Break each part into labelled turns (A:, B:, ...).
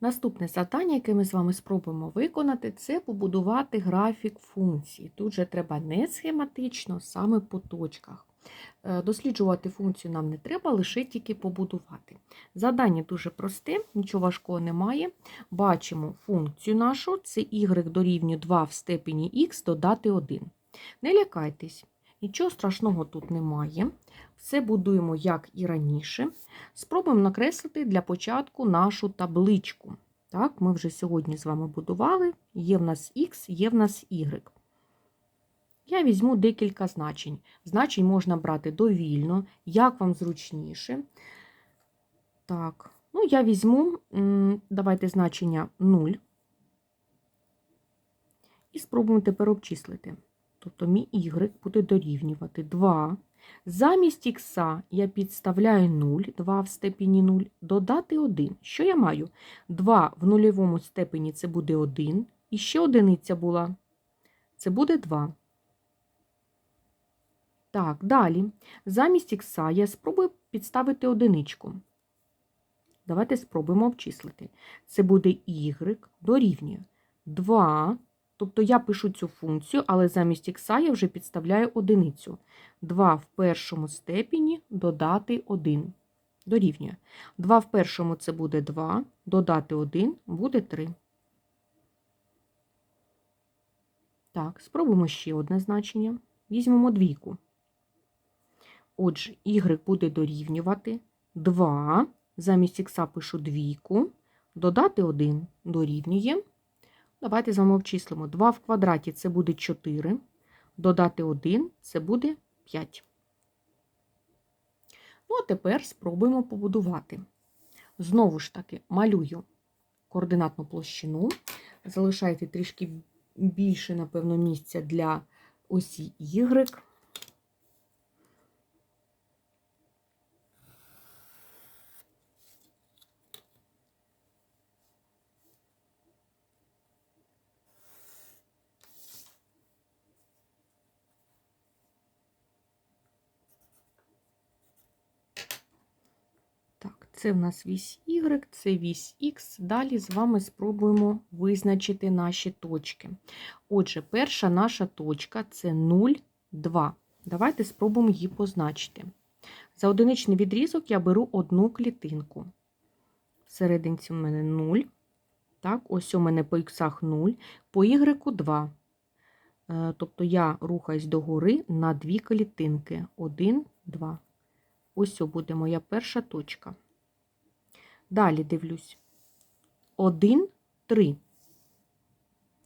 A: Наступне завдання, яке ми з вами спробуємо виконати, це побудувати графік функції. Тут же треба не схематично, саме по точках. Е, Досліджувати функцію нам не треба, лише тільки побудувати. Завдання дуже просте, нічого важкого немає. Бачимо функцію нашу, це y дорівнює 2 в степені х додати 1. Не лякайтесь, нічого страшного тут немає. Все будуємо, як і раніше. Спробуємо накреслити для початку нашу табличку. Так, ми вже сьогодні з вами будували. Є в нас Х, є в нас Y. Я візьму декілька значень. Значень можна брати довільно, як вам зручніше. Так, ну я візьму, давайте значення 0. І спробуємо тепер обчислити. Тобто мій y буде дорівнювати 2. Замість х я підставляю 0, 2 в степені 0, додати 1. Що я маю? 2 в нульовому степені це буде 1. І ще одиниця була. Це буде 2. Так, далі. Замість х я спробую підставити одиничку. Давайте спробуємо обчислити. Це буде y дорівнює 2. Тобто я пишу цю функцію, але замість х я вже підставляю одиницю. 2 в першому степені додати 1. Дорівнює. 2 в першому це буде 2, додати 1 буде 3. Так, спробуємо ще одне значення. Візьмемо двійку. Отже, y буде дорівнювати 2. Замість х пишу двійку, додати 1 дорівнює. Давайте з вами обчислимо. 2 в квадраті це буде 4. Додати 1 це буде 5. Ну, а тепер спробуємо побудувати. Знову ж таки, малюю координатну площину. Залишайте трішки більше, напевно, місця для осі Y. Так, це в нас вісь Y, це вісь X. Далі з вами спробуємо визначити наші точки. Отже, перша наша точка це 0, 2. Давайте спробуємо її позначити. За одиничний відрізок я беру одну клітинку. Всерединці у мене 0. Так, ось у мене по х 0, по y 2. Е, Тобто я рухаюсь догори на дві клітинки. 1, 2. Ось буде моя перша точка. Далі дивлюсь. 1, 3.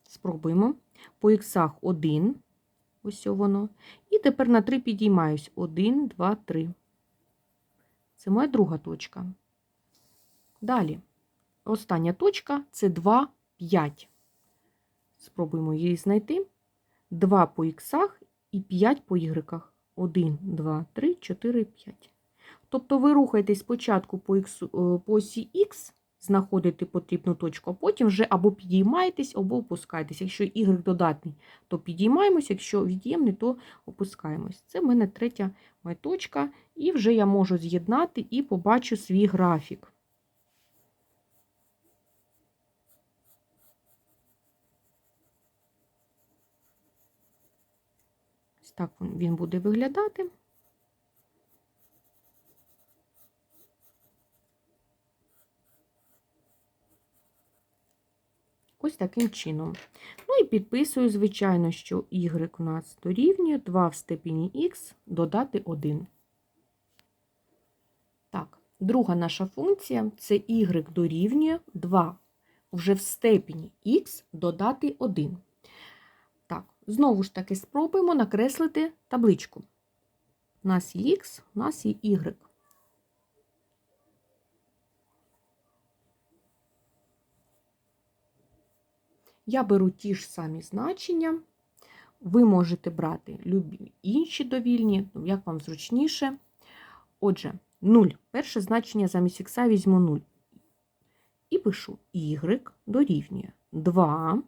A: Спробуємо. По іксах 1. Ось воно. І тепер на 3 підіймаюсь. 1, 2, 3. Це моя друга точка. Далі. Остання точка це 2, 5. Спробуємо її знайти. 2 по іксах і 5 по ігреках. 1, 2, 3, 4, 5. Тобто ви рухаєтесь спочатку по, іксу, е, по осі Х, знаходите потрібну точку, а потім вже або підіймаєтесь, або опускаєтесь. Якщо Y додатний, то підіймаємось, якщо від'ємний, то опускаємось. Це в мене третя моя точка, і вже я можу з'єднати і побачу свій графік. Ось так він буде виглядати. Ось таким чином. Ну і підписую, звичайно, що y у нас дорівнює 2 в степені х додати 1. Так, друга наша функція це y дорівнює 2 вже в степені х додати 1. Так, знову ж таки спробуємо накреслити табличку. У нас є х, у нас є y. Я беру ті ж самі значення. Ви можете брати любі інші довільні, ну, як вам зручніше. Отже, 0. Перше значення замість х візьму 0. І пишу y дорівнює 2.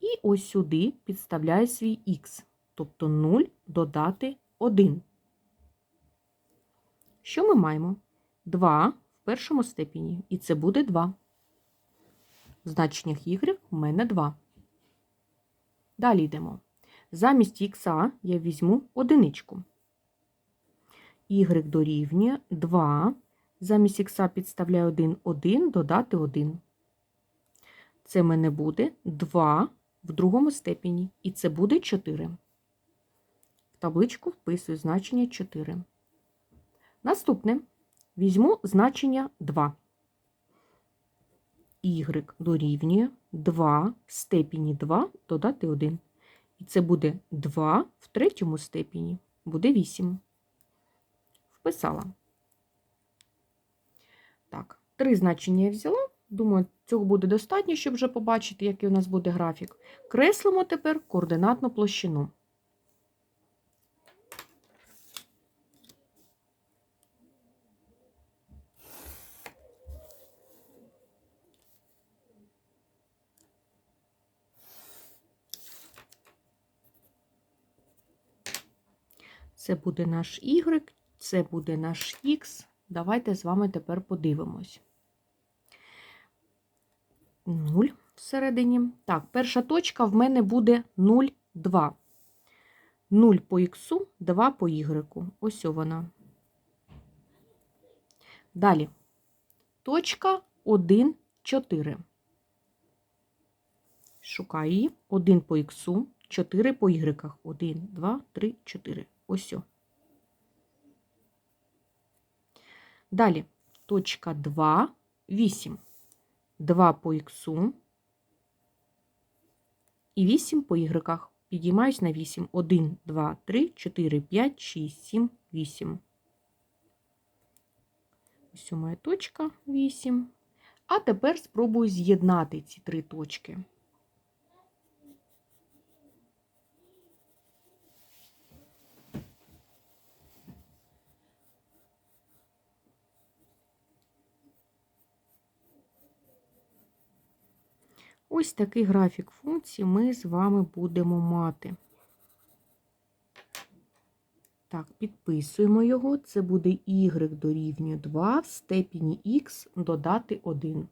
A: І ось сюди підставляю свій х. Тобто 0 додати 1. Що ми маємо? 2 в першому степені. І це буде 2. Значеннях y в мене 2. Далі йдемо. Замість х я візьму одиничку. y дорівнює 2. Замість х підставляю 1, 1, додати 1. Це в мене буде 2 в другому степені. І це буде 4. В табличку вписую значення 4. Наступне візьму значення 2. Y дорівнює 2 в степені 2 додати 1. І це буде 2 в третьому степені. Буде 8. Вписала. Так, три значення я взяла. Думаю, цього буде достатньо, щоб вже побачити, який у нас буде графік. Креслимо тепер координатну площину. Це буде наш Y, це буде наш X. Давайте з вами тепер подивимось. 0 всередині. Так, перша точка в мене буде 0, 2. 0 по Х, 2 по Y. Ось вона. Далі. Точка 1, 4. Шукаю її. 1 по Х, 4 по Y. 1, 2, 3, 4. Ось. Далі точка 2, 8. 2 по х і 8 по y. Підіймаюсь на 8. 1, 2, 3, 4, 5, 6, 7, 8. Ось моя точка 8. А тепер спробую з'єднати ці три точки. Ось такий графік функцій ми з вами будемо мати. Так, підписуємо його. Це буде y дорівнює 2 в степені х додати 1.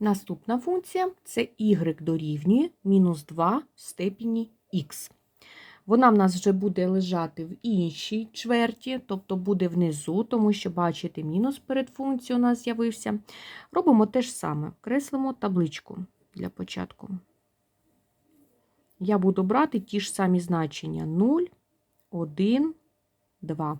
A: Наступна функція це y дорівнює мінус 2 в степені х. Вона в нас вже буде лежати в іншій чверті, тобто буде внизу, тому що, бачите, мінус перед функцією у нас з'явився. Робимо те ж саме, креслимо табличку для початку. Я буду брати ті ж самі значення 0, 1, 2.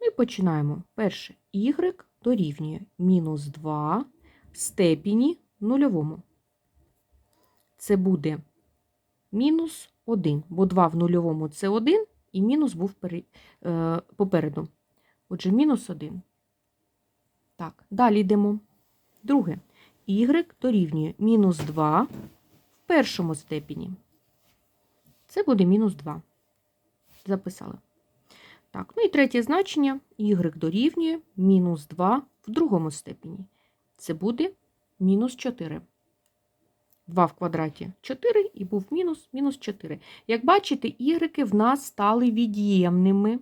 A: Ну і починаємо. Перше, y дорівнює мінус 2 в степені нульовому. Це буде мінус 1, бо 2 в нульовому це 1, і мінус був е, попереду. Отже, мінус 1. Так, далі йдемо. Друге. Y дорівнює мінус 2 в першому степені. Це буде мінус 2. Записали. Так, ну і третє значення y дорівнює мінус 2 в другому степені. Це буде мінус 4. 2 в квадраті 4 і був мінус мінус 4. Як бачите, ігреки в нас стали від'ємними,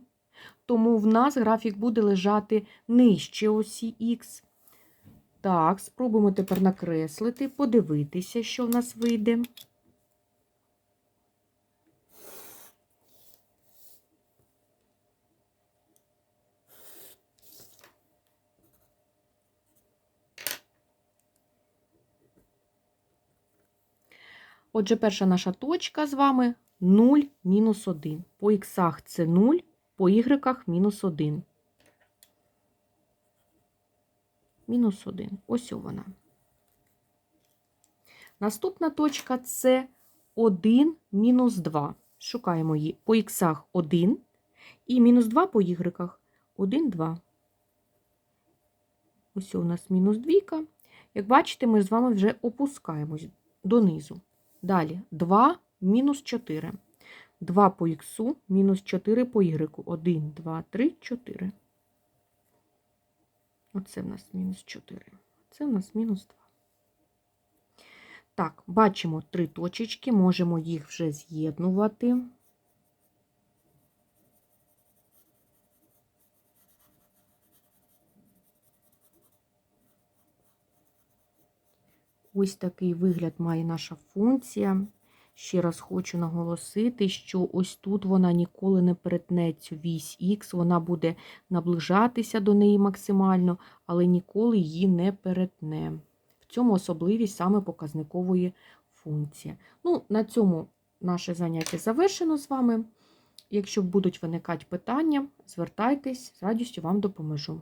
A: тому в нас графік буде лежати нижче осі Х. Так, спробуємо тепер накреслити, подивитися, що в нас вийде. Отже, перша наша точка з вами 0 мінус 1. По х це 0, по y мінус 1. Мінус 1. Ось вона. Наступна точка це 1 мінус 2. Шукаємо її по х 1 і мінус 2 по y 1, 2. Ось у нас мінус 2. Як бачите, ми з вами вже опускаємось донизу. Далі 2 мінус 4. 2 по х, мінус 4 по y. 1, 2, 3, 4. Оце в нас мінус 4. Це в нас мінус 2. Так, бачимо три точечки, можемо їх вже з'єднувати. Ось такий вигляд має наша функція. Ще раз хочу наголосити, що ось тут вона ніколи не перетне цю вісь Х, вона буде наближатися до неї максимально, але ніколи її не перетне. В цьому особливість саме показникової функції. Ну, на цьому наше заняття завершено з вами. Якщо будуть виникати питання, звертайтесь, з радістю вам допоможу.